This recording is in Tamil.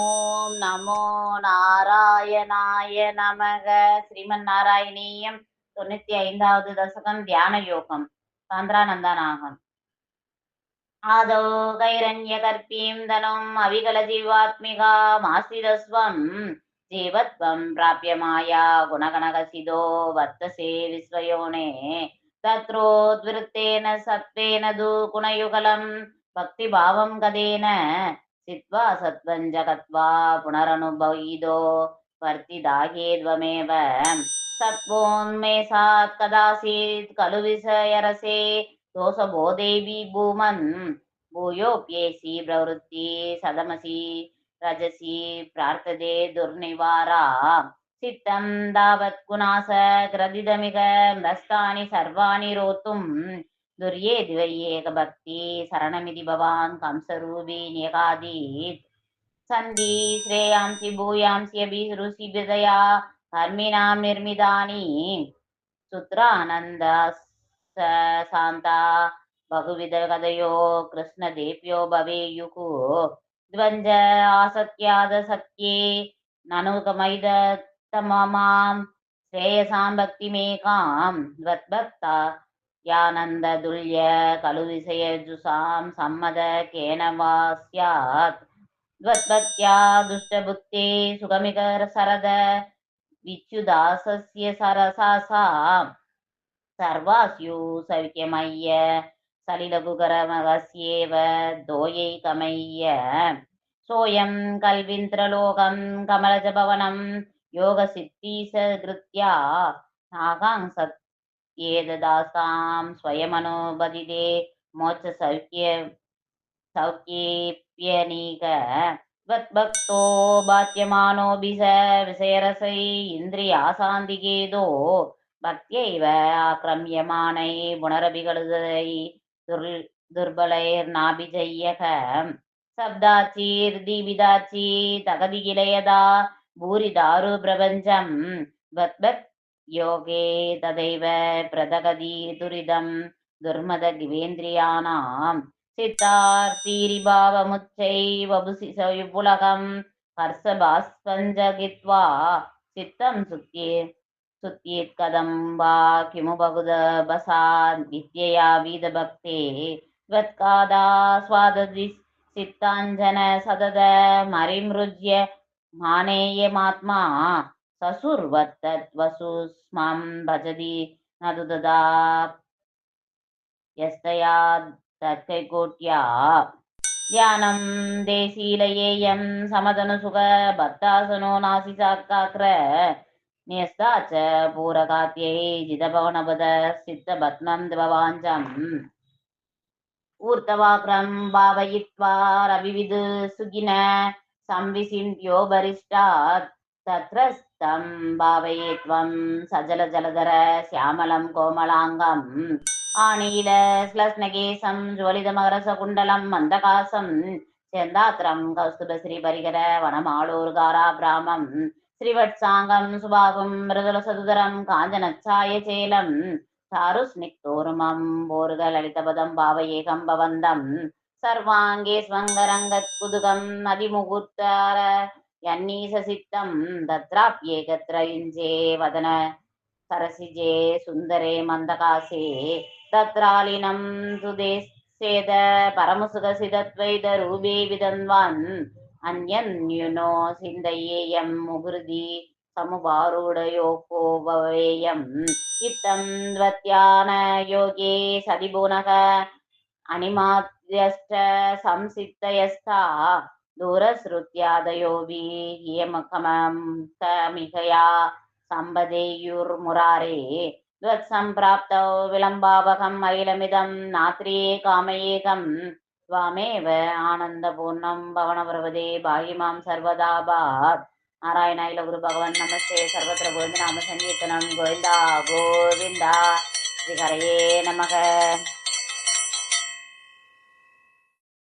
ஓம் நமோ நாராயணாய நமக. ஸ்ரீமன் நாராயணீயம் தொண்ணூத்தி ஐந்தாவது தசகம் தியான யோகம் சாந்திரானந்தநாகம். ஆதோ கைரண்ய கற்பீம் தனும் அவிகல ஜீவாத்மிகா மாசிதஸ்வம் ஜீவத்வம் பிராபிய மாயா குணகணகசிதோ வர்த்தசே விஸ்வயோனே. தத்ரோத்விருத்தேன சத்வேன சித்வா சத்வம் ஜகத்வா புனரனுபவீதோ வர்த்திதாகேத்வமேவ சத்வோன்மே சாத் கதாசீத் கலு விசயரசே தோசபோதேவி பூமன் பூயோப்யேசி பிரவருத்தி சதமசி ரஜசி பிரார்த்ததே துர்நிவாரா சித்தம் தாவத் குணாச கிரதிதமிக நஷ்டானி சர்வாணி ரோத்தும் துர்யே திவையேகபக்தி சரணமிதி பவான் கம்சரூபி நியகாதீத் சந்தி ஸ்ரேயாம்சி பூயாம்சி அபி ருசி விதயா கர்மினாம் நிர்மிதானி சுத்ரானந்த சாந்தா பகுவித கதையோ கிருஷ்ண தேவியோ பவேயுகு த்வஞ்ச ஆசத்யாத சத்யே நனுகமைத தமமாம் ஸ்ரேயசாம் பக்திமேகாம் த்வத்பக்தா यानन्ददुल्य खलु विषयजुषां सम्मद केन वा स्यात् द्वत्पत्या दुष्टबुद्धे सुगमिकर सरद विच्युदासस्य सरसासा सर्वास्यु सौख्यमय्य सलिलगुकरमगस्येव दोयैकमय्य सोऽयं कल्विन्त्रलोकं कमलजभवनं योगसिद्धीसकृत्या नागांसत् एतदासां स्वयमनुबदिते मोक्षसौख्य सौख्येप्यनीक त्वद्भक्तो बाध्यमानोऽभिष विषयरसै इन्द्रियासान्दिकेदो भक्त्यैव आक्रम्यमाणै पुनरभिगलुदै दुर् दुर्बलैर्नाभिजय्यः शब्दाचीर्दीविदाची तगदिगिलयदा भूरिदारु प्रपञ्चं त्वद्भक् योगे तदैव प्रदगति दुरिदं दुर्मदगिवेन्द्रियाणां सिद्धार्तीरिभावमुच्चैवभुसि विपुलकं हर्षभास्पञ्जगित्वा चित्तं सुत्ये सुत्येत्कदं वा किमु बहुदभसान् विद्यया विदभक्ते त्वत्कादास्वाददि चित्ताञ्जन सदद मरिमृज्य मानेयमात्मा ससुर्वत्तद्वसुस्मं भजति न तु ददा यस्तया तत्कैकोट्या ध्यानं देशीलयेयं समदनुसुख भक्तासनो नासिसाक्राक्र न्यस्ता च पूरकात्यै जितभवनपद सिद्धभद्मं भवाञ्चम् ऊर्तवाक्रं भावयित्वा रविविद् सुखिन संविसिन्त्यो बरिष्टात् तत्र तं भावये त्वं सजलजलधर श्यामलं कोमलाङ्गम् आनील श्लस्नकेशं ज्वलितमकरसकुण्डलं मन्दकासं चन्दात्रं कौस्तुभश्रीपरिकर वनमाळूर्गाराभ्रामं श्रीवत्साङ्गं सुभागुं मृदुलसदुदरं काञ्चनच्छायचेलं चारुस्निग्धोरुमं भोर्गललितपदं भावयेकं भवन्दं सर्वाङ्गे स्वङ्गरङ्गत्कुदुकम् अधिमुहूर्तार यन्नीससिद्धं तत्राप्येकत्र युञ्जे वदन सरसिजे सुन्दरे मन्दकासे तत्रालिनं सुदेशेद परमसुखसिदद्वैतरूपे विदन्वान् अन्यन्युनो सिन्दयेयं मुहृदि समुपारूढयोः भवेयम् इत्थं द्वत्यानयोगे सदिभुनः अणिमाद्यश्च संसिद्धयस्था दूरश्रुत्यादयोऽपि येमकमं कमिकया सम्पदेयुर्मुरारे त्वत्सम्प्राप्तौ विलम्बावकम् अखिलमिदं नात्रिये कामयेकं त्वामेव आनन्दपूर्णं भवनपर्वते भाहि मां सर्वदा भात् नारायणाय गुरु भगवन् नमस्ते सर्वत्र गोविन्दनाम सङ्कीर्तनं गोविन्दा गोविन्दा श्रीहरये नमः